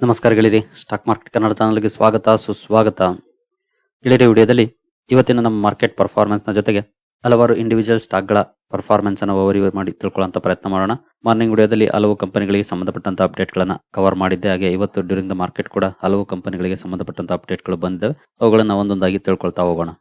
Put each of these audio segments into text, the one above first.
ನಮಸ್ಕಾರ ಗೆಳೆಯರಿ stock market Kannada ಚಾನಲ್ಗೆ ಸ್ವಾಗತ, ಸುಸ್ವಾಗತ. ಗೆಳೆಯರಿ ವಿಡಿಯೋದಲ್ಲಿ ಇವತ್ತಿನ ನಮ್ಮ ಮಾರ್ಕೆಟ್ ಪರ್ಫಾರ್ಮೆನ್ಸ್ನ ಜೊತೆಗೆ ಹಲವಾರು ಇಂಡಿವಿಜುವಲ್ ಸ್ಟಾಕ್ಗಳ ಪರ್ಫಾರ್ಮೆನ್ಸ್ ಅನ್ನು ಓವರಿ ಮಾಡಿ ತಿಳ್ಕೊಳ್ಳುವಂತ ಪ್ರಯತ್ನ ಮಾಡೋಣ. ಮಾರ್ನಿಂಗ್ ವಿಡಿಯೋದಲ್ಲಿ ಹಲವು ಕಂಪನಿಗಳಿಗೆ ಸಂಬಂಧಪಟ್ಟಂತ ಅಪ್ಡೇಟ್ ಗಳನ್ನ ಕವರ್ ಮಾಡಿದ್ದೆ. ಹಾಗೆ ಇವತ್ತು ಡ್ಯೂರಿಂಗ್ ದ ಮಾರ್ಕೆಟ್ ಕೂಡ ಹಲವು ಕಂಪನಿಗಳಿಗೆ ಸಂಬಂಧಪಟ್ಟಂತ ಅಪ್ಡೇಟ್ಗಳು ಬಂದಿವೆ ಅವುಗಳನ್ನ ಒಂದೊಂದಾಗಿ ತಿಳ್ಕೊಳ್ತಾ ಹೋಗೋಣ.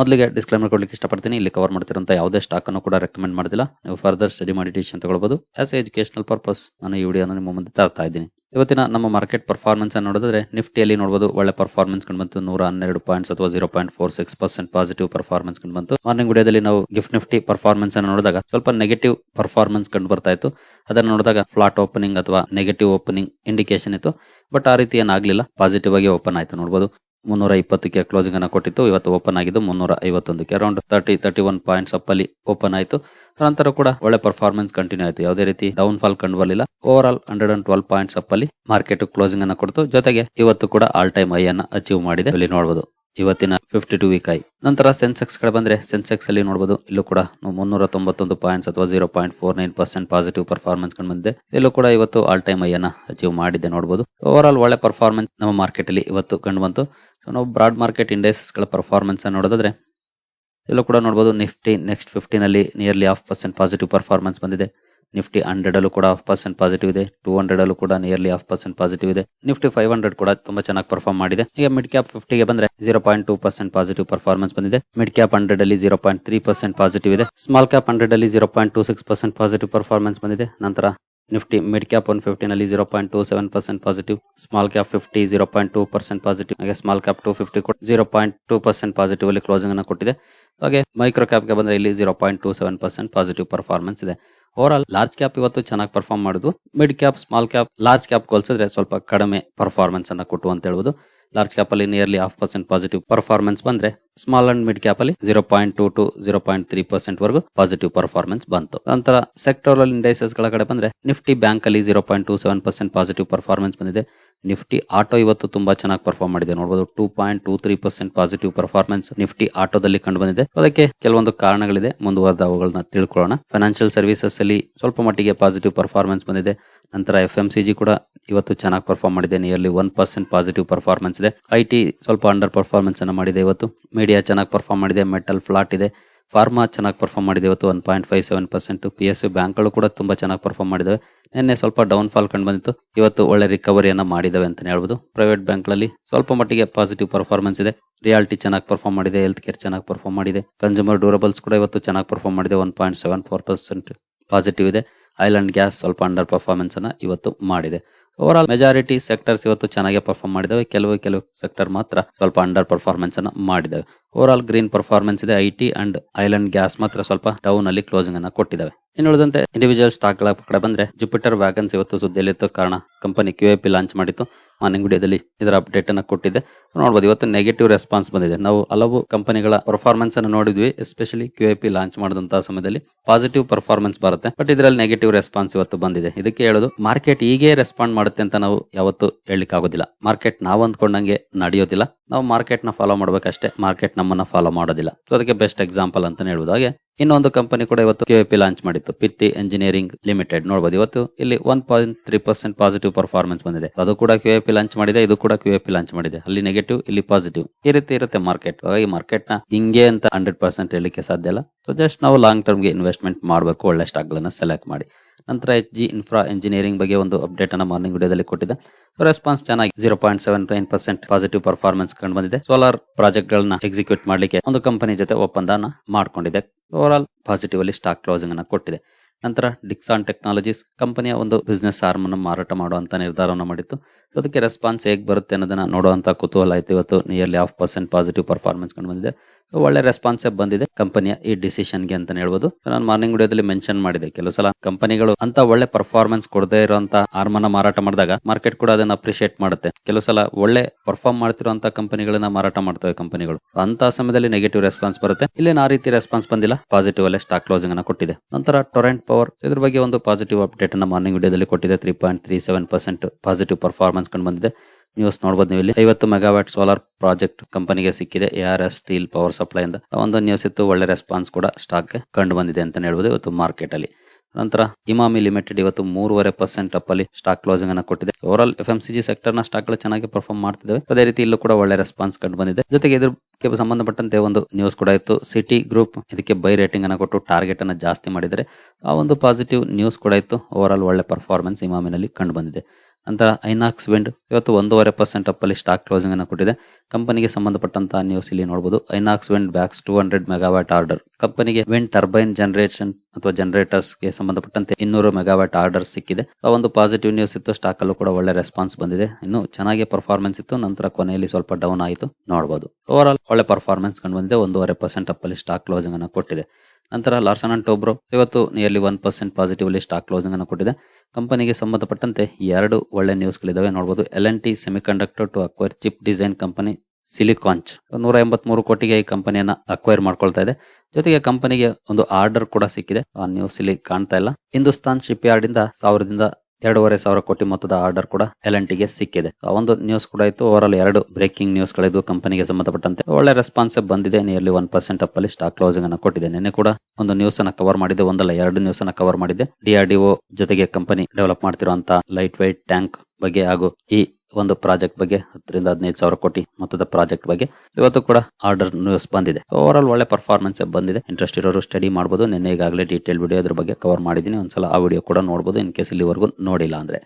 ಮೊದಲಿಗೆ ಡಿಸ್ಕ್ಲೈಮರ್ ಕೊಡ್ಲಿಕ್ಕೆ ಇಷ್ಟಪಡ್ತೀನಿ. ಇಲ್ಲಿ ಕವರ್ ಮಾಡ್ತಿರೋಂಥ ಯಾವುದೇ ಸ್ಟಾಕ್ ಅನ್ನು ಕೂಡ ರೆಕಮೆಂಡ್ ಮಾಡೋದಿಲ್ಲ. ನೀವು ಫರ್ದರ್ ಸ್ಟಡಿ ಮಾಡಿ ಡಿಸಿಷನ್ ತಗೊಳ್ಬಹುದು ಆಸ್ ಎಜುಕೇಶನಲ್ ಪರ್ಪಸ್ ನಾನು ಈ ವಿಡಿಯೋನ ನಿಮ್ಮ ಮುಂದೆ ತರ್ತಾ ಇದ್ದೀನಿ. ಇವತ್ತಿನ ನಮ್ಮ ಮಾರ್ಕೆಟ್ ಪರ್ಫಾರ್ಮೆನ್ಸ್ ಅನ್ನು ನೋಡಿದ್ರೆ ನಿಫ್ಟಿಯಲ್ಲಿ ನೋಡಬಹುದು ಒಳ್ಳೆ ಪರ್ಫಾರ್ಮೆನ್ಸ್ ಕಂಡು ಬಂತು. ನೂರ ಹನ್ನೆರಡು ಪಾಯಿಂಟ್ಸ್ ಅಥವಾ zero point four six percent positive performance ಕಂಡು ಬಂತು. ಮಾರ್ನಿಂಗ್ ವಿಡಿಯೋದಲ್ಲಿ ನಾವು ಗಿಫ್ಟ್ ನಿಫ್ಟಿ ಪರ್ಫಾರ್ಮೆನ್ಸ್ ಅನ್ನು ನೋಡಿದಾಗ ಸ್ವಲ್ಪ ನೆಗೆಟಿವ್ ಪರ್ಫಾರ್ಮೆನ್ಸ್ ಕಂಡು ಬರ್ತಾ ಇತ್ತು. ಅದನ್ನು ನೋಡಿದಾಗ ಫ್ಲಾಟ್ ಓಪನಿಂಗ್ ಅಥವಾ ನೆಗೆಟಿವ್ ಓಪನಿಂಗ್ ಇಂಡಿಕೇಶನ್ ಇತ್ತು. ಬಟ್ ಆ ರೀತಿ ಏನಾಗಲಿಲ್ಲ. ಪಾಸಿಟಿವ್ ಆಗಿ ಓಪನ್ ಆಯಿತು ನೋಡಬಹುದು ಮುನ್ನೂರ ಇಪ್ಪತ್ತಕ್ಕೆ ಕ್ಲೋಸಿಂಗ್ ಅನ್ನು ಕೊಟ್ಟಿತ್ತು. ಇವತ್ತು ಓಪನ್ ಆಗಿದ್ದು ಮುನ್ನೂರ ಐವತ್ತೊಂದಕ್ಕೆ around thirty thirty one points up ಅಲ್ಲಿ ಓಪನ್ ಆಯಿತು. ನಂತರ ಕೂಡ ಒಳ್ಳೆ ಪರ್ಫಾರ್ಮೆನ್ಸ್ ಕಂಟಿನ್ಯೂ ಆಯಿತು. ಯಾವುದೇ ರೀತಿ ಡೌನ್ ಫಾಲ್ ಕಂಡು ಬರಲಿಲ್ಲ overall hundred and twelve points up ಅಲ್ಲಿ ಮಾರ್ಕೆಟ್ ಕ್ಲೋಸಿಂಗ್ ಅನ್ನು ಕೊಡ್ತು. ಜೊತೆಗೆ ಇವತ್ತು ಕೂಡ ಆಲ್ ಟೈಮ್ ಐ ಅನ್ನು ಅಚೀವ್ ಮಾಡಿದೆ. ಇಲ್ಲಿ ನೋಡಬಹುದು ಇವತ್ತಿನ ಫಿಫ್ಟಿ ಟು ವೀಕ್ ಐ ನಂತರ ಸೆನ್ಸೆಕ್ಸ್ ಕಡೆ ಬಂದ್ರೆ ಸೆನ್ಸೆಕ್ಸ್ ಅಲ್ಲಿ ನೋಡಬಹುದು ಇಲ್ಲೂ ಕೂಡ ಮುನ್ನೂರ ತೊಂಬತ್ತೊಂದು ಪಾಯಿಂಟ್ಸ್ ಅಥವಾ zero point four nine percent positive performance ಕಂಡು ಬಂದಿದೆ. ಇಲ್ಲೂ ಕೂಡ ಇವತ್ತು ಆಲ್ ಟೈಮ್ ಐ ಅನ್ನ ಅಚೀವ್ ಮಾಡಿದೆ ನೋಡಬಹುದು ಓವರ್ ಆಲ್ ಒಳ್ಳೆ ಪರ್ಫಾರ್ಮೆನ್ಸ್ ನಮ್ಮ ಮಾರ್ಕೆಟ್ ಅಲ್ಲಿ ಇವತ್ತು ಕಂಡು ಬಂತು. ಸೊ ನಾವು ಬ್ರಾಡ್ ಮಾರ್ಕೆಟ್ ಇಂಡೆಕ್ಸಸ್ಗಳ ಪರ್ಫಾರ್ಮೆನ್ಸ್ ನೋಡೋದಾದ್ರೆ, ಇಲ್ಲೂ ಕೂಡ ನೋಡಬಹುದು Nifty next ಫಿಫ್ಟಿನಲ್ಲಿ nearly half percent positive performance ಬಂದಿದೆ. ನಿಫ್ಟಿ ಹಂಡ್ರೆಡ್ ಅಲ್ಲೂ ಕೂಡ ಹಾಫ್ ಪರ್ಸೆಂಟ್ ಪಾಸಿಟಿವ್ ಇದೆ. ಟೂ ಹಂಡ್ರೆಡ್ ಅಲ್ಲೂ ಕೂಡ ನಿಯರ್ಲಿ ಹಾಫ್ ಪರ್ಸೆಂಟ್ ಪಾಸಿಟಿವ್ ಇದೆ. ನಿಫ್ಟಿ ಫೈವ್ ಹಂಡ್ರೆಡ್ ಕೂಡ ತುಂಬಾ ಚೆನ್ನಾಗಿ ಪರ್ಫಾರ್ಮ್ ಮಾಡಿದೆ. ಈಗ ಮಿಡ್ ಕ್ಯಾಪ್ ಫಿಫ್ಟಿಗೆ ಬಂದ್ರೆ zero point two percent positive performance ಬಂದಿದೆ. ಮಿಡ್ ಕ್ಯಾಪ್ ಹಂಡ್ರೆಡ್ ಅಲ್ಲಿ zero point three percent positive ಇದೆ. ಸ್ಮಾಲ್ ಕ್ಯಾಪ್ ಹಂಡ್ರೆಡ್ ಅಲ್ಲಿ zero point two six percent positive performance ಬಂದಿದೆ. ನಂತರ ನಿಫ್ಟಿ ಮಿಡ್ ಕ್ಯಾಪ್ ಒನ್ ಫಿಫ್ಟಿನ್ ಅಲ್ಲಿ zero point two seven percent positive small cap fifty zero point two percent positive ಹಾಗೆ small cap two fifty zero point two percent positive ಅಲ್ಲಿ closing ಅನ್ನು ಕೊಟ್ಟಿದೆ. ಹಾಗೆ micro ಕ್ಯಾಪ್ಗೆ ಬಂದ್ರೆ ಇಲ್ಲಿ zero point two seven percent positive performance ಇದೆ. Over all large cap ಇವತ್ತು ಚೆನ್ನಾಗಿ ಪರ್ಫಾರ್ಮ್ ಮಾಡುದು. Mid cap small cap large cap ಕೊಲ್ಸಿದ್ರೆ ಸ್ವಲ್ಪ ಕಡಿಮೆ ಪರ್ಫಾರ್ಮೆನ್ಸ್ ಅನ್ನ ಕೊಟ್ಟು ಅಂತ ಹೇಳ್ಬೋದು. ಲಾರ್ಜ್ ಕ್ಯಾಪ್ ಅಲ್ಲಿ nearly half percent positive performance ಬಂದ್ರೆ ಸ್ಮಾಲ್ ಅಂಡ್ ಮಿಡ್ ಕ್ಯಾಪ್ ಅಲ್ಲಿ zero point two to zero point three percent ವರೆಗೂ ಪಾಸಿಟಿವ್ ಪರ್ಫಾರ್ಮೆನ್ಸ್ ಬಂತು. ನಂತರ ಸೆಕ್ಟೋರಲ್ ಇಂಡೈಸಸ್ಗಳ ಕಡೆ ಬಂದ್ರೆ ನಿಫ್ಟಿ ಬ್ಯಾಂಕ್ ಅಲ್ಲಿ zero point two seven percent positive performance ಬಂದಿದೆ. ನಿಫ್ಟಿ ಆಟೋ ಇವತ್ತು ತುಂಬಾ ಚೆನ್ನಾಗಿ ಪರ್ಫಾರ್ಮ್ ಮಾಡಿದೆ. ನೋಡಬಹುದು two point two three percent positive performance Nifty ಆಟೋದಲ್ಲಿ ಕಂಡು ಬಂದಿದೆ ಅದಕ್ಕೆ ಕೆಲವೊಂದು ಕಾರಣಗಳಿದೆ. ಮುಂದುವರೆದ ಅವುಗಳನ್ನ ತಿಳ್ಕೊಳ್ಳೋಣ. ಫೈನಾನ್ಷಿಯಲ್ ಸರ್ವಿಸಸ್ ಅಲ್ಲಿ ಸ್ವಲ್ಪ ಮಟ್ಟಿಗೆ ಪಾಸಿಟಿವ್ ಪರ್ಫಾರ್ಮೆನ್ಸ್ ಬಂದಿದೆ. ನಂತರ ಎಫ್ ಎಂ ಸಿ ಜಿ ಕೂಡ ಇವತ್ತು ಚೆನ್ನಾಗಿ ಪರ್ಫಾರ್ಮ್ ಮಾಡಿದೆ. Nearly one percent positive performance ಇದೆ. ಐ ಟಿ ಸ್ವಲ್ಪ ಅಂಡರ್ ಪರ್ಫಾರ್ಮೆನ್ಸ್ ಅನ್ನು ಮಾಡಿದೆ ಇವತ್ತು. ಮೀಡಿಯಾ ಚೆನ್ನಾಗಿ ಪರ್ಫಾರ್ಮ್ ಮಾಡಿದೆ. ಮೆಟಲ್ ಫ್ಲಾಟ್ ಇದೆ. ಫಾರ್ಮಾ ಚೆನ್ನಾಗಿ ಪರ್ಫಾರ್ಮ್ ಮಾಡಿದೆ ಇವತ್ತು one point five seven percent P S U ಬ್ಯಾಂಕ್ಗಳು ಕೂಡ ತುಂಬಾ ಚೆನ್ನಾಗಿ ಪರ್ಫಾರ್ಮ್ ಮಾಡಿದಾವೆ. ನಿನ್ನೆ ಸ್ವಲ್ಪ ಡೌನ್ ಫಾಲ್ ಕಂಡು ಬಂದಿತ್ತು. ಇವತ್ತು ಒಳ್ಳೆ ರಿಕವರಿಯನ್ನು ಮಾಡಿದ್ದಾವೆ ಅಂತಲೇ ಹೇಳ್ಬೋದು. ಪ್ರೈವೇಟ್ ಬ್ಯಾಂಕ್ಗಳಲ್ಲಿ ಸ್ವಲ್ಪ ಮಟ್ಟಿಗೆ ಪಾಸಿಟಿವ್ ಪರ್ಫಾರ್ಮೆನ್ಸ್ ಇದೆ. ರಿಯಾಲಿಟಿ ಚೆನ್ನಾಗಿ ಪರ್ಫಾರ್ಮ್ ಮಾಡಿದೆ ಹೆಲ್ತ್ ಕೇರ್ ಚೆನ್ನಾಗಿ ಪರ್ಫಾರ್ಮ್ ಮಾಡಿದೆ. ಕನ್ಸ್ಯೂಮರ್ ಡ್ಯೂರಬಲ್ಸ್ ಕೂಡ ಇವತ್ತು ಚೆನ್ನಾಗಿ ಪರ್ಫಾರ್ಮ್ ಮಾಡಿದೆ one point seven four percent positive ಇದೆ. ಐಲ್ಯಾಂಡ್ ಗ್ಯಾಸ್ ಸ್ವಲ್ಪ ಅಂಡರ್ ಪರ್ಫಾರ್ಮೆನ್ಸ್ ಅನ್ನ ಇವತ್ತು ಮಾಡಿದೆ. ಓವರ್ ಆಲ್ ಮೆಜಾರಿಟಿ ಸೆಕ್ಟರ್ಸ್ ಇವತ್ತು ಚೆನ್ನಾಗಿ ಪರ್ಫಾರ್ಮ್ ಮಾಡಿದಾವೆ. ಕೆಲವು ಕೆಲವು ಸೆಕ್ಟರ್ ಮಾತ್ರ ಸ್ವಲ್ಪ ಅಂಡರ್ ಪರ್ಫಾರ್ಮೆನ್ಸ್ ಅನ್ನ ಮಾಡಿದಾವೆ. ಓವರ್ ಆಲ್ ಗ್ರೀನ್ ಪರ್ಫಾರ್ಮೆನ್ಸ್ ಇದೆ IT and oil and gas ಮಾತ್ರ ಸ್ವಲ್ಪ ಡೌನ್ ಅಲ್ಲಿ ಕ್ಲೋಸಿಂಗ್ ಅನ್ನ ಕೊಟ್ಟಿದ್ದಾವೆ ಇನ್ನು ಉಳಿದಂತೆ ಇಂಡಿವಿಜುವಲ್ ಸ್ಟಾಕ್ಗಳ ಕಡೆ ಬಂದ್ರೆ ಜುಪಿಟರ್ ವ್ಯಾಗನ್ಸ್ ಇವತ್ತು ಸುದ್ದಿಯಲ್ಲಿತ್ತು. ಕಾರಣ company Q A P launch ಮಾಡಿತ್ತು. ಮಾರ್ನಿಂಗ್ ವಿಡಿಯೋದಲ್ಲಿ ಇದರ ಅಪ್ಡೇಟ್ ಅನ್ನು ಕೊಟ್ಟಿದೆ. ನೋಡಬಹುದು ಇವತ್ತು ನೆಗೆಟಿವ್ ರೆಸ್ಪಾನ್ಸ್ ಬಂದಿದೆ. ನಾವು ಹಲವು ಕಂಪನಿಗಳ ಪರ್ಫಾರ್ಮೆನ್ಸ್ ಅನ್ನು ನೋಡಿದ್ವಿ. Especially Q A P launch ಮಾಡಿದಂತಹ ಸಮಯದಲ್ಲಿ ಪಾಸಿಟಿವ್ ಪರ್ಫಾರ್ಮೆನ್ಸ್ ಬರುತ್ತೆ. ಬಟ್ ಇದರಲ್ಲಿ ನೆಗೆಟಿವ್ ರೆಸ್ಪಾನ್ಸ್ ಇವತ್ತು ಬಂದಿದೆ. ಇದಕ್ಕೆ ಹೇಳೋದು ಮಾರ್ಕೆಟ್ ಹೀಗೆ ರೆಸ್ಪಾಂಡ್ ಮಾಡುತ್ತೆ ಅಂತ ನಾವು ಯಾವತ್ತು ಹೇಳಲಿಕ್ಕೆ ಆಗೋದಿಲ್ಲ ಮಾರ್ಕೆಟ್ ನಾವು ಅಂದ್ಕೊಂಡಂಗೆ ನಡೆಯೋದಿಲ್ಲ. ನಾವು ಮಾರ್ಕೆಟ್ನ ಫಾಲೋ ಮಾಡ್ಬೇಕಷ್ಟೇ. ಮಾರ್ಕೆಟ್ ನಮ್ಮನ್ನ ಫಾಲೋ ಮಾಡೋದಿಲ್ಲ. ಸೊ ಅದಕ್ಕೆ ಬೆಸ್ಟ್ ಎಕ್ಸಾಂಪಲ್ ಅಂತ ಹೇಳ್ಬೋದು ಹಾಗೆ. ಇನ್ನೊಂದು ಕಂಪನಿ ಕೂಡ ಇವತ್ತು ಕೆ ಪಿ ಲಾಂಚ್ ಮಾಡಿತ್ತು. ಪಿತ್ತಿ ಎಂಜಿನಿಯರಿಂಗ್ ಲಿಮಿಟೆಡ್ ನೋಡಬಹುದು ಇವತ್ತು ಇಲ್ಲಿ one point three percent positive performance ಬಂದಿದೆ. ಅದು ಕೂಡ ಕ್ಯೂ ಪಿ ಲಾಂಚ್ ಮಾಡಿದೆ, ಇದು ಕೂಡ ಕ್ಯೂ ಪಿ ಲಾಂಚ್ ಮಾಡಿದೆ. ಅಲ್ಲಿ ನೆಗೆಟಿವ್ ಇಲ್ಲಿ ಪಾಸಿಟಿವ್ ಈ ರೀತಿ ಇರುತ್ತೆ ಮಾರ್ಕೆಟ್ ಈ ಮಾರ್ಕೆಟ್ನ ಹಿಂಗೆ ಅಂತ ಹಂಡ್ರೆಡ್ ಪರ್ಸೆಂಟ್ ಹೇಳಲಿಕ್ಕೆ ಸಾಧ್ಯ ಇಲ್ಲ. ಸೊ ಜಸ್ಟ್ ನಾವು ಲಾಂಗ್ ಟರ್ಮ್ಗೆ ಇನ್ವೆಸ್ಟ್ಮೆಂಟ್ ಮಾಡಬೇಕು, ಒಳ್ಳೆ ಸ್ಟಾಕ್ ಗಳನ್ನ ಸೆಲೆಕ್ಟ್ ಮಾಡಿ. ನಂತರ ಎಚ್ ಜಿ ಇನ್ಫ್ರಾ ಇಂಜಿನಿಯರಿಂಗ್ ಬಗ್ಗೆ ಒಂದು ಅಪ್ಡೇಟ್ ಅನ್ನ ಮಾರ್ನಿಂಗ್ ವಿಡಿಯೋದಲ್ಲಿ ಕೊಟ್ಟಿದೆ ರೆಸ್ಪಾನ್ಸ್ ಚೆನ್ನಾಗಿ zero point seven nine percent positive performance ಕಂಡು ಬಂದಿದೆ. ಸೋಲಾರ್ ಪ್ರಾಜೆಕ್ಟ್ ಗಳನ್ನ ಎಕ್ಸಿಕ್ಯೂಟ್ ಮಾಡಲಿಕ್ಕೆ ಒಂದು ಕಂಪನಿ ಜೊತೆ ಒಪ್ಪಂದನ ಮಾಡ್ಕೊಂಡಿದೆ. ಓವರ್ ಆಲ್ ಪಾಸಿಟಿವ್ ಅಲ್ಲಿ ಸ್ಟಾಕ್ ಕ್ಲೋಸಿಂಗ್ ಅನ್ನ ಕೊಟ್ಟಿದೆ. ನಂತರ ಡಿಕ್ಸಾನ್ ಟೆಕ್ನಾಲಜೀಸ್ ಕಂಪನಿಯ ಒಂದು ಬಿಸ್ನೆಸ್ ಆರ್ಮ್ ಅನ್ನು ಮಾರಾಟ ಮಾಡುವಂತ ನಿರ್ಧಾರವನ್ನು ಮಾಡಿತ್ತು. ಅದಕ್ಕೆ ರೆಸ್ಪಾನ್ಸ್ ಹೇಗೆ ಬರುತ್ತೆ ಅನ್ನೋದನ್ನ ನೋಡುವಂತ ಕುತೂಹಲ ಆಯ್ತು ಇವತ್ತು nearly half percent positive performance ಕಂಡು ಬಂದಿದೆ. ಒಳ್ಳೆ ರೆಸ್ಪಾನ್ಸ್ ಬಂದಿದೆ. ಕಂಪನಿಯ ಈ ಡಿಸಿಷನ್ಗೆ ಅಂತ ಹೇಳ್ಬೋದು. ನಾನು ಮಾರ್ನಿಂಗ್ ವಿಡಿಯೋದಲ್ಲಿ ಮೆನ್ಷನ್ ಮಾಡಿದೆ. ಕೆಲವು ಸಲ ಕಂಪನಿಗಳು ಅಂತ ಒಳ್ಳೆ ಪರ್ಫಾರ್ಮೆನ್ಸ್ ಕೊಡದೇ ಇರುವಂತ ಆರ್ಮನ್ನ ಮಾರಾಟ ಮಾಡಿದಾಗ ಮಾರ್ಕೆಟ್ ಕೂಡ ಅದನ್ನ ಅಪ್ರಿಶಿಯೇಟ್ ಮಾಡುತ್ತೆ. ಕೆಲವು ಸಲ ಒಳ್ಳೆ ಪರ್ಫಾರ್ಮ್ ಮಾಡ್ತಿರುವಂತ ಕಂಪನಿಗಳನ್ನ ಮಾರಾಟ ಮಾಡ್ತವೆ ಕಂಪನಿಗಳು. ಅಂತ ಸಮಯದಲ್ಲಿ ನೆಗೆಟಿವ್ ರೆಸ್ಪಾನ್ಸ್ ಬರುತ್ತೆ. ಇಲ್ಲಿ ಆ ರೀತಿ ರೆಸ್ಪಾನ್ಸ್ ಬಂದಿಲ್ಲ. ಪಾಸಿಟಿವ್ ಅಲ್ಲೇ ಸ್ಟಾಕ್ ಕ್ಲೋಸಿಂಗ್ ಅನ್ನ ಕೊಟ್ಟಿದೆ. ನಂತರ ಟೊರೆಂಟ್ ಪವರ್ ಇದ್ರ ಬಗ್ಗೆ ಒಂದು ಪಾಸಿಟಿವ್ ಅಪ್ಡೇಟ್ ಅನ್ನ ಮಾರ್ನಿಂಗ್ ವಿಡಿಯೋದಲ್ಲಿ ಕೊಟ್ಟಿದೆ. Three point three seven percent positive performance ಕಂಡು ಬಂದಿದೆ. ನ್ಯೂಸ್ ನೋಡಬಹುದು ನೀವು ಇಲ್ಲಿ. ಐವತ್ತು ಮೆಗಾವ್ಯಾಟ್ ಸೋಲಾರ್ ಪ್ರಾಜೆಕ್ಟ್ ಕಂಪನಿಗೆ ಸಿಕ್ಕಿದೆ A R S steel power supply ಇಂದ. ಒಂದು ನ್ಯೂಸ್ ಇತ್ತು, ಒಳ್ಳೆ ರೆಸ್ಪಾನ್ಸ್ ಕೂಡ ಸ್ಟಾಕ್ ಕಂಡು ಬಂದಿದೆ ಅಂತ ಹೇಳ್ಬೋದು ಇವತ್ತು ಮಾರ್ಕೆಟ್ ಅಲ್ಲಿ. ನಂತರ ಇಮಾಮಿ ಲಿಮಿಟೆಡ್ ಇವತ್ತು ಮೂರುವರೆ ಪರ್ಸೆಂಟ್ ಅಪ್ ಅಲ್ಲಿ ಸ್ಟಾಕ್ ಕ್ಲೋಸಿಂಗ್ ಅನ್ನು ಕೊಟ್ಟಿದೆ. Over F M C G ಸೆಕ್ಟರ್ನ ಸ್ಟಾಕ್ಗಳು ಚೆನ್ನಾಗಿ ಪರ್ಫಾರ್ಮ್ ಮಾಡ್ತಿದ್ದಾವೆ. ಅದೇ ರೀತಿ ಇಲ್ಲೂ ಕೂಡ ಒಳ್ಳೆ ರೆಸ್ಪಾನ್ಸ್ ಕಂಡು ಬಂದಿದೆ. ಜೊತೆಗೆ ಇದಕ್ಕೆ ಸಂಬಂಧಪಟ್ಟಂತೆ ಒಂದು ನ್ಯೂಸ್ ಕೂಡ ಇತ್ತು. ಸಿಟಿ ಗ್ರೂಪ್ ಇದಕ್ಕೆ ಬೈ ರೇಟಿಂಗ್ ಅನ್ನ ಕೊಟ್ಟು ಟಾರ್ಗೆಟ್ ಅನ್ನ ಜಾಸ್ತಿ ಮಾಡಿದರೆ ಆ ಒಂದು ಪಾಸಿಟಿವ್ ನ್ಯೂಸ್ ಕೂಡ ಇತ್ತು. ಓವರ್ ಆಲ್ ಒಳ್ಳೆ ಪರ್ಫಾರ್ಮೆನ್ಸ್ ಇಮಾಮಿನಲ್ಲಿ ಕಂಡು ಬಂದಿದೆ. ನಂತರ ಐನಾಕ್ಸ್ ವಿಂಡ್ ಇವತ್ತು ಒಂದೂವರೆ ಪರ್ಸೆಂಟ್ ಅಪ್ಪಲ್ಲಿ ಸ್ಟಾಕ್ ಕ್ಲೋಸಿಂಗ್ ಅನ್ನು ಕೊಟ್ಟಿದೆ. ಕಂಪನಿಗೆ ಸಂಬಂಧಪಟ್ಟಂತಹ ನ್ಯೂಸ್ ಇಲ್ಲಿ ನೋಡಬಹುದು Inox wind bags two hundred megawatt order ಕಂಪನಿಗೆ ವಿಂಡ್ ಟರ್ಬೈನ್ ಜನರೇಷನ್ ಅಥವಾ ಜನರೇಟರ್ಸ್ಗೆ ಸಂಬಂಧಪಟ್ಟಂತೆ ಇನ್ನೂರು ಮೆಗಾವ್ಯಾಟ್ ಆರ್ಡರ್ ಸಿಕ್ಕಿದೆ. ಆ ಒಂದು ಪಾಸಿಟಿವ್ ನ್ಯೂಸ್ ಇತ್ತು. ಸ್ಟಾಕ್ ಅಲ್ಲೂ ಕೂಡ ಒಳ್ಳೆ ರೆಸ್ಪಾನ್ಸ್ ಬಂದಿದೆ. ಇನ್ನು ಚೆನ್ನಾಗಿ ಪರ್ಫಾರ್ಮೆನ್ಸ್ ಇತ್ತು. ನಂತರ ಕೊನೆಯಲ್ಲಿ ಸ್ವಲ್ಪ ಡೌನ್ ಆಯಿತು. ನೋಡಬಹುದು ಓವರ್ ಆಲ್ ಒಳ್ಳೆ ಪರ್ಫಾರ್ಮೆನ್ಸ್ ಕಂಡು ಬಂದಿದೆ. ಒಂದೂವರೆ ಪರ್ಸೆಂಟ್ ಅಪ್ಪಲ್ಲಿ ಸ್ಟಾಕ್ ಕ್ಲೋಸಿಂಗ್ ಅನ್ನು ಕೊಟ್ಟಿದೆ. ನಂತರ ಲಾರ್ಸನ್ ಅಂಡ್ ಟೋಬ್ರೋ ಇವತ್ತು ನಿಯರ್ಲಿ ಒನ್ ಪರ್ಸೆಂಟ್ ಪಾಸಿಟಿವ್ ಅಲ್ಲಿ ಸ್ಟಾಕ್ ಕ್ಲೋಸಿಂಗ್ ಅನ್ನು ಕೊಟ್ಟಿದೆ. ಕಂಪನಿಗೆ ಸಂಬಂಧಪಟ್ಟಂತೆ ಎರಡು ಒಳ್ಳೆ ನ್ಯೂಸ್ಗಳಿದ್ದಾವೆ ನೋಡಬಹುದು L N T semiconductor to acquire chip design company SiliConch ನೂರ ಎಂಬತ್ಮೂರು ಕೋಟಿಗೆ ಈ ಕಂಪನಿಯನ್ನ ಅಕ್ವೈರ್ ಮಾಡ್ಕೊಳ್ತಾ ಇದೆ. ಜೊತೆಗೆ ಕಂಪನಿಗೆ ಒಂದು ಆರ್ಡರ್ ಕೂಡ ಸಿಕ್ಕಿದೆ. ಆ ನ್ಯೂಸ್ ಇಲ್ಲಿ ಕಾಣ್ತಾ ಇಲ್ಲ. ಹಿಂದೂಸ್ತಾನ್ ಶಿಪ್ ಯಾರ್ಡ್ ಇಂದ ಸಾವಿರದಿಂದ ಎರಡೂವರೆ ಸಾವಿರ ಕೋಟಿ ಮೊತ್ತದ ಆರ್ಡರ್ ಕೂಡ ಎಲ್ ಎನ್ ಟಿಗೆ ಸಿಕ್ಕಿದೆ. ಒಂದು ನ್ಯೂಸ್ ಕೂಡ ಇತ್ತು. ಓವರ್ ಆಲ್ ಎರಡು ಬ್ರೇಕಿಂಗ್ ನ್ಯೂಸ್ ಗಳಿದ್ದು ಕಂಪನಿಗೆ ಸಂಬಂಧಪಟ್ಟಂತೆ ಒಳ್ಳೆ ರೆಸ್ಪಾನ್ಸ್ ಬಂದಿದೆ. ನಿಯರ್ಲಿ ಒನ್ ಪರ್ಸೆಂಟ್ ಅಪ್ ಅಲ್ಲಿ ಸ್ಟಾಕ್ ಕ್ಲೋಸಿಂಗ್ ಅನ್ನು ಕೊಟ್ಟಿದೆ. ನಿನ್ನೆ ಕೂಡ ಒಂದು ನ್ಯೂಸ್ ಅನ್ನ ಕವರ್ ಮಾಡಿದೆ ಒಂದಲ್ಲ, ಎರಡು ನ್ಯೂಸ್ ಅನ್ನ ಕವರ್ ಮಾಡಿದೆ ಡಿಆರ್ಡಿಒ ಜೊತೆಗೆ ಕಂಪನಿ ಡೆವಲಪ್ ಮಾಡ್ತಿರುವಂತಹ ಲೈಟ್ ವೈಟ್ ಟ್ಯಾಂಕ್ ಬಗ್ಗೆ ಹಾಗೂ ಈ ಒಂದು ಪ್ರಾಜೆಕ್ಟ್ ಬಗ್ಗೆ ಹತ್ತರಿಂದ ಹದಿನೈದು ಸಾವಿರ ಕೋಟಿ ಮೊತ್ತದ ಪ್ರಾಜೆಕ್ಟ್ ಬಗ್ಗೆ ಇವತ್ತು ಕೂಡ ಆರ್ಡರ್ ನ್ಯೂಸ್ ಬಂದಿದೆ. ಓವರ್ ಆಲ್ ಒಳ್ಳೆ ಪರ್ಫಾರ್ಮೆನ್ಸ್ ಬಂದಿದೆ. ಇಂಟ್ರೆಸ್ಟ್ ಇರೋರು ಸ್ಟಡಿ ಮಾಡಬಹುದು ನಿನ್ನೆ ಈಗಾಗಲೇ ಡೀಟೇಲ್ ವಿಡಿಯೋ ಅದ್ರ ಬಗ್ಗೆ ಕವರ್ ಮಾಡಿದ್ದೀನಿ. ಒಂದ್ಸಲ ಆ ವಿಡಿಯೋ ಕೂಡ ನೋಡಬಹುದು ಇನ್ ಕೇಸ್ ಇಲ್ಲಿವರೆಗೂ ನೋಡಿಲ್ಲ ಅಂದ್ರೆ.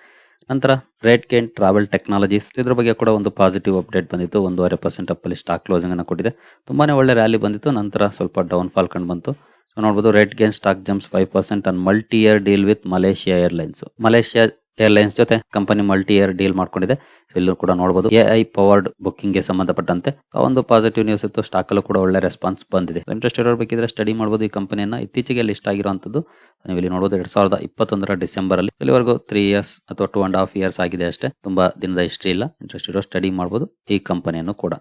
ನಂತರ ರೇಟ್ ಗೇನ್ ಟ್ರಾವೆಲ್ ಟೆಕ್ನಾಲಜೀಸ್ ಇದ್ರ ಬಗ್ಗೆ ಕೂಡ ಒಂದು ಪಾಸಿಟಿವ್ ಅಪ್ಡೇಟ್ ಬಂದಿತ್ತು. ಒಂದೂವರೆ ಪರ್ಸೆಂಟ್ ಅಪ್ ಅಲ್ಲಿ ಸ್ಟಾಕ್ ಕ್ಲೋಸಿಂಗ್ ಅನ್ನು ಕೊಟ್ಟಿದೆ. ತುಂಬಾನೇ ಒಳ್ಳೆ ರ್ಯಾಲಿ ಬಂದಿತ್ತು. ನಂತರ ಸ್ವಲ್ಪ ಡೌನ್ ಫಾಲ್ ಕಂಡು ಬಂತು. ನೋಡಬಹುದು RateGain stock jumps five percent and multi year deal with Malaysia Airlines Malaysia Airlines ಜೊತೆ ಕಂಪನಿ ಮಲ್ಟಿ ಇಯರ್ ಡೀಲ್ ಮಾಡ್ಕೊಂಡಿದೆ ಎಲ್ಲರೂ ಕೂಡ ನೋಡಬಹುದು ಎ ಐ ಪವರ್ಡ್ ಬುಕ್ಕಿಂಗ್ಗೆ ಸಂಬಂಧಪಟ್ಟಂತೆ ಒಂದು ಪಾಸಿಟಿವ್ ನ್ಯೂಸ್ ಇತ್ತು. ಸ್ಟಾಕ್ ಅಲ್ಲೂ ಕೂಡ ಒಳ್ಳೆ ರೆಸ್ಪಾನ್ಸ್ ಬಂದಿದೆ. ಇಂಟ್ರೆಸ್ಟ್ ಇರಬೇಕಿದ್ರೆ ಬೇಕಿದ್ರೆ ಸ್ಟಡಿ ಮಾಡಬಹುದು ಈ ಕಂಪನಿಯನ್ನ ಇತ್ತೀಚೆಗೆ ಲಿಸ್ಟ್ ಆಗಿರುವಂತದ್ದು ನೀವು ಇಲ್ಲಿ ನೋಡಬಹುದು ಎರಡ್ ಸಾವಿರದ ಇಪ್ಪತ್ತೊಂದರ ಡಿಸೆಂಬರ್ ಅಲ್ಲಿ ಇಲ್ಲಿವರೆಗೂ ತ್ರೀ ಇಯರ್ಸ್ ಅಥವಾ ಟೂ ಅಂಡ್ ಹಾಫ್ ಇಯರ್ಸ್ ಆಗಿದೆ ಅಷ್ಟೇ. ತುಂಬಾ ದಿನದ ಹಿಸ್ಟ್ರಿ ಇಲ್ಲ. ಇಂಟ್ರೆಸ್ಟ್ ಇರೋ ಸ್ಟಡಿ ಮಾಡಬಹುದು ಈ ಕಂಪನಿಯನ್ನು ಕೂಡ.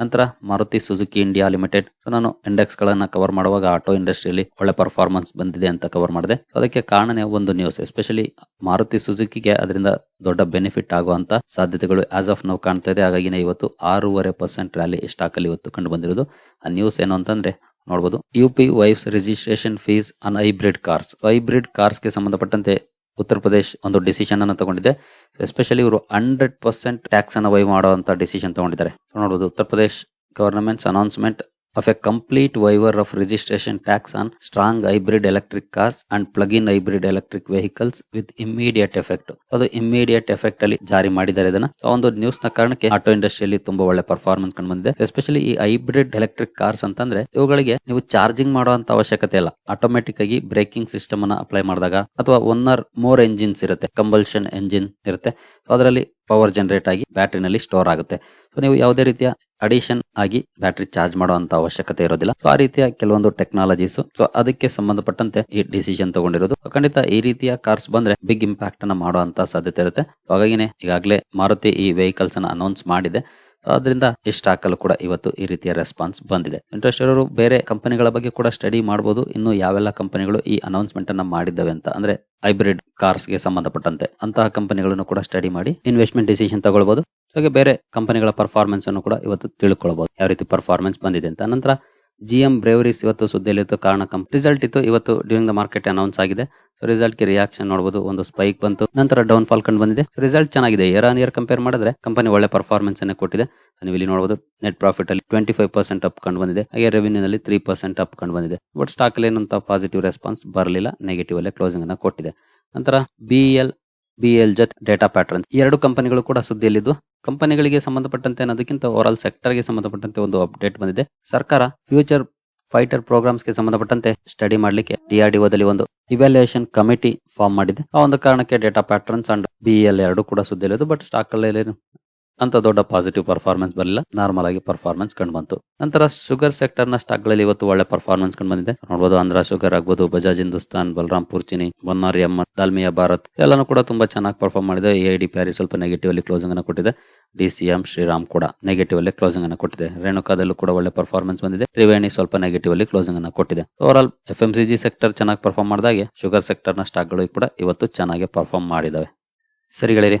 ನಂತರ Maruti Suzuki India limited. So ನಾನು ಇಂಡೆಕ್ಸ್ ಗಳನ್ನ ಕವರ್ ಮಾಡುವಾಗ ಆಟೋ ಇಂಡಸ್ಟ್ರಿಯಲ್ಲಿ ಒಳ್ಳೆ ಪರ್ಫಾರ್ಮೆನ್ಸ್ ಬಂದಿದೆ ಅಂತ ಕವರ್ ಮಾಡಿದೆ. ಅದಕ್ಕೆ ಕಾರಣನೇ ಒಂದು ನ್ಯೂಸ್ ಎಸ್ಪೆಷಲಿ ಮಾರುತಿ ಸುಜುಕಿಗೆ ಅದರಿಂದ ದೊಡ್ಡ ಬೆನಿಫಿಟ್ ಆಗುವಂತ ಸಾಧ್ಯತೆಗಳು ಆಸ್ ಆಫ್ ನಾವು ಕಾಣ್ತಾ ಇದೆ. ಹಾಗಾಗಿ ಇವತ್ತು ಆರೂವರೆ ಪರ್ಸೆಂಟ್ ರ್ಯಾಲಿ ಸ್ಟಾಕ್ ಅಲ್ಲಿ ಇವತ್ತು ಕಂಡು ಬಂದಿರೋದು. ಆ ನ್ಯೂಸ್ ಏನು ಅಂತಂದ್ರೆ ನೋಡಬಹುದು U P waives registration fees on hybrid cars hybrid ಕಾರ್ಸ್ಗೆ ಸಂಬಂಧಪಟ್ಟಂತೆ ಉತ್ತರ ಪ್ರದೇಶ ಒಂದು ಡಿಸಿಷನ್ ಅನ್ನು ತಗೊಂಡಿದೆ. ಎಸ್ಪೆಷಲಿ ಇವರು ಹಂಡ್ರೆಡ್ ಪರ್ಸೆಂಟ್ ಟ್ಯಾಕ್ಸ್ ಅನ್ನು ವೈ ಮಾಡುವಂತ ಡಿಸಿಷನ್ ತಗೊಂಡಿದ್ದಾರೆ. ನೋಡಬಹುದು Uttar Pradesh government's announcement a complete waiver of registration tax on strong hybrid electric cars and plug in hybrid electric vehicles with immediate effect ಅದು immediate effect ಅಲ್ಲಿ ಜಾರಿ ಮಾಡಿದ್ದಾರೆ ಇದನ್ನ. ಒಂದು ನ್ಯೂಸ್ನ ಕಾರಣಕ್ಕೆ ಆಟೋ ಇಂಡಸ್ಟ್ರಿಯಲ್ಲಿ ತುಂಬಾ ಒಳ್ಳೆ ಪರ್ಫಾರ್ಮೆನ್ಸ್ ಕಂಡು ಬಂದಿದೆ ಎಸ್ಪೆಷಲಿ ಈ ಹೈಬ್ರಿಡ್ ಎಲೆಕ್ಟ್ರಿಕ್ ಕಾರ್ಸ್ ಅಂತಂದ್ರೆ ಇವುಗಳಿಗೆ ನೀವು ಚಾರ್ಜಿಂಗ್ ಮಾಡುವಂತ ಅವಶ್ಯಕತೆ ಇಲ್ಲ. ಆಟೋಮೆಟಿಕ್ ಆಗಿ ಬ್ರೇಕಿಂಗ್ ಸಿಸ್ಟಮ್ ಅನ್ನ ಅಪ್ಲೈ ಮಾಡಿದಾಗ ಅಥವಾ ಒನ್ ಆರ್ ಮೋರ್ ಎಂಜಿನ್ಸ್ ಇರುತ್ತೆ. ಕಂಬಲ್ಷನ್ ಎಂಜಿನ್ ಇರುತ್ತೆ. ಅದರಲ್ಲಿ ಪವರ್ ಜನರೇಟ್ ಆಗಿ ಬ್ಯಾಟ್ರಿನಲ್ಲಿ ಸ್ಟೋರ್ ಆಗುತ್ತೆ. ಸೊ ನೀವು ಯಾವುದೇ ರೀತಿಯ ಅಡಿಷನ್ ಆಗಿ ಬ್ಯಾಟ್ರಿ ಚಾರ್ಜ್ ಮಾಡುವಂತ ಅವಶ್ಯಕತೆ ಇರೋದಿಲ್ಲ. ಸೊ ಆ ರೀತಿಯ ಕೆಲವೊಂದು ಟೆಕ್ನಾಲಜೀಸ್ ಸೊ ಅದಕ್ಕೆ ಸಂಬಂಧಪಟ್ಟಂತೆ ಈ ಡಿಸಿಷನ್ ತಗೊಂಡಿರೋದು. ಖಂಡಿತ ಈ ರೀತಿಯ ಕಾರ್ಸ್ ಬಂದ್ರೆ ಬಿಗ್ ಇಂಪ್ಯಾಕ್ಟ್ ಅನ್ನ ಮಾಡುವಂತ ಸಾಧ್ಯತೆ ಇರುತ್ತೆ. ಹಾಗಾಗಿನೇ ಈಗಾಗಲೇ ಮಾರುತಿ ಈ ವೆಹಿಕಲ್ಸ್ ಅನ್ನ ಅನೌನ್ಸ್ ಮಾಡಿದೆ. ಅದರಿಂದ ಅಲ್ಲೂ ಕೂಡ ಇವತ್ತು ಈ ರೀತಿಯ ರೆಸ್ಪಾನ್ಸ್ ಬಂದಿದೆ. ಇಂಟ್ರೆಸ್ಟ್ ಇರೋರು ಬೇರೆ ಕಂಪನಿಗಳ ಬಗ್ಗೆ ಕೂಡ ಸ್ಟಡಿ ಮಾಡಬಹುದು ಇನ್ನು ಯಾವೆಲ್ಲ ಕಂಪನಿಗಳು ಈ ಅನೌನ್ಸ್ಮೆಂಟ್ ಅನ್ನ ಮಾಡಿದ್ದಾವೆ ಅಂತ ಅಂದ್ರೆ ಹೈಬ್ರಿಡ್ ಕಾರ್ಸ್ಗೆ ಸಂಬಂಧಪಟ್ಟಂತೆ ಅಂತಹ ಕಂಪನಿಗಳನ್ನು ಕೂಡ ಸ್ಟಡಿ ಮಾಡಿ ಇನ್ವೆಸ್ಟ್ಮೆಂಟ್ ಡಿಸಿಷನ್ ತಗೊಳ್ಬಹುದು ಹಾಗೆ ಬೇರೆ ಕಂಪನಿಗಳ ಪರ್ಫಾರ್ಮೆನ್ಸ್ ಅನ್ನು ಕೂಡ ಇವತ್ತು ತಿಳ್ಕೊಳ್ಬಹುದು ಯಾವ ರೀತಿ ಪರ್ಫಾರ್ಮೆನ್ಸ್ ಬಂದಿದೆ ಅಂತ. ನಂತರ ಜಿ ಎಂ ಬ್ರೇವರೀಸ್ ಇವತ್ತು ಸುದ್ದಿಯಲ್ಲಿತ್ತು ಕಾರಣ ಕಂಪ್ ರಿಸಲ್ಟ್ ಇತ್ತು. ಇವತ್ತು ಡ್ಯೂರಿಂಗ್ ದ ಮಾರ್ಕೆಟ್ ಅನೌನ್ಸ್ ಆಗಿದೆ. ಸೊ ರಿಸಲ್ಟ್ಗೆ ರಿಯಾಕ್ಷನ್ ನೋಡಬಹುದು ಒಂದು ಸ್ಪೈಕ್ ಬಂತು. ನಂತರ ಡೌನ್ ಫಾಲ್ ಕಂಡು ಬಂದಿದೆ. ರಿಸಲ್ಟ್ ಚೆನ್ನಾಗಿದೆ. ಇಯರ್ ಆನ್ ಇಯರ್ ಕಂಪೇರ್ ಮಾಡಿದ್ರೆ ಕಂಪನಿ ಒಳ್ಳೆ ಪರ್ಫಾರ್ಮೆನ್ಸ್ ಅನ್ನು ಕೊಟ್ಟಿದೆ. ನೀವು ಇಲ್ಲಿ ನೋಡಬಹುದು ನೆಟ್ ಪ್ರಾಫಿಟ್ ಅಲ್ಲಿ ಟ್ವೆಂಟಿ ಫೈವ್ ಪರ್ಸೆಂಟ್ ಅಪ್ ಕಂಡು ಬಂದಿದೆ. ಹಾಗೆ ರೆವಿನ್ಯೂ ನಲ್ಲಿ ತ್ರೀ ಪರ್ಸೆಂಟ್ ಅಪ್ ಕಂಡು ಬಂದಿದೆ. ಬಟ್ ಸ್ಟಾಕ್ ಅಲ್ಲಿ ಏನಂತ ಪಾಸಿಟಿವ್ ರೆಸ್ಪಾನ್ಸ್ ಬರಲಿಲ್ಲ. ನೆಗೆಟಿವ್ ಅಲ್ಲೇ ಕ್ಲೋಸಿಂಗ್ ಅನ್ನು ಕೊಟ್ಟಿದೆ. ನಂತರ ಬಿ ಎಲ್ ಬಿ ಎಲ್ ಜತ್ ಡೇಟಾ ಪ್ಯಾಟರ್ನ್ಸ್ ಎರಡು ಕಂಪನಿಗಳು ಕೂಡ ಸುದ್ದಿಯಲ್ಲಿದ್ದು. ಕಂಪನಿಗಳಿಗೆ ಸಂಬಂಧಪಟ್ಟಂತೆ ಅನ್ನೋದಕ್ಕಿಂತ ಓವರ್ ಆಲ್ ಸೆಕ್ಟರ್ಗೆ ಸಂಬಂಧಪಟ್ಟಂತೆ ಒಂದು ಅಪ್ಡೇಟ್ ಬಂದಿದೆ. ಸರ್ಕಾರ ಫ್ಯೂಚರ್ ಫೈಟರ್ ಪ್ರೋಗ್ರಾಮ್ಸ್ಗೆ ಸಂಬಂಧಪಟ್ಟಂತೆ ಸ್ಟಡಿ ಮಾಡಲಿಕ್ಕೆ ಡಿಆರ್ಡಿಒದಲ್ಲಿ ಒಂದು ಇವ್ಯಾಲ್ಯೂಯೇಷನ್ ಕಮಿಟಿ ಫಾರ್ಮ್ ಮಾಡಿದೆ. ಆ ಒಂದು ಕಾರಣಕ್ಕೆ ಡೇಟಾ ಪ್ಯಾಟರ್ನ್ಸ್ ಅಂಡ್ ಬಿಎಲ್ ಎರಡು ಕೂಡ ಸುದ್ದಿಯಲ್ಲಿದ್ದು ಬಟ್ ಸ್ಟಾಕ್ ಅಲ್ಲಿ ಅಂತ ದೊಡ್ಡ ಪಾಸಿಟಿವ್ ಪರ್ಫಾರ್ಮೆನ್ಸ್ ಬರಲಿಲ್ಲ. ನಾರ್ಮಲ್ ಆಗಿ ಪರ್ಫಾರ್ಮೆನ್ಸ್ ಕಂಡು ಬಂತು. ನಂತರ ಶುಗರ್ ಸೆಕ್ಟರ್ನ ಸ್ಟಾಕ್ಗಳಲ್ಲಿ ಇವತ್ತು ಒಳ್ಳೆ ಪರ್ಫಾರ್ಮೆನ್ಸ್ ಕಂಡು ಬಂದಿದೆ. ನೋಡಬಹುದು ಆಂಧ್ರ ಶುಗರ್ ಆಗ್ಬೋದು ಬಜಾಜ್ ಹಿಂದೂಸ್ತಾನ್ ಬಲರಾಮ್ ಚಿನಿ ಬನ್ನಾರಿ ಎಮ್ಮ ದಾಲ್ಮಿಯಾ ಭಾರತ್ ಎಲ್ಲಾನು ಕೂಡ ತುಂಬಾ ಚೆನ್ನಾಗಿ ಪರ್ಫಾರ್ಮ್ ಮಾಡಿದೆ. ಎ ಡಿ ಪ್ಯಾರಿ ಸ್ವಲ್ಪ ನೆಗೆಟಿವ್ ಅಲ್ಲಿ ಕ್ಲೋಸಿಂಗ್ ಅನ್ನು ಕೊಟ್ಟಿದೆ. ಡಿ ಸಿ ಎಂ ಶ್ರೀರಾಮ್ ಕೂಡ ನೆಗೆಟಿವ್ ಅಲ್ಲಿ ಕ್ಲೋಸಿಂಗ್ ಅನ್ನು ಕೊಟ್ಟಿದೆ. ರೇಣುಕಾದಲ್ಲೂ ಕೂಡ ಒಳ್ಳೆ ಪರ್ಫಾರ್ಮೆನ್ಸ್ ಬಂದಿದೆ. ತ್ರಿವೇಣಿ ಸ್ವಲ್ಪ ನೆಗೆಟಿವ್ ಅಲ್ಲಿ ಕ್ಲೋಸಿಂಗ್ ಅನ್ನು ಕೊಟ್ಟಿದೆ. Overall F M C G sector ಚೆನ್ನಾಗಿ ಪರ್ಫಾರ್ಮ್ ಮಾಡಿದಾಗೆ ಶುಗರ್ ಸೆಕ್ಟರ್ನ ಸ್ಟಾಕ್ಗಳು ಕೂಡ ಇವತ್ತು ಚೆನ್ನಾಗಿ ಪರ್ಫಾರ್ಮ್ ಮಾಡಿದಾವೆ. ಸರಿಗಳಿರಿ.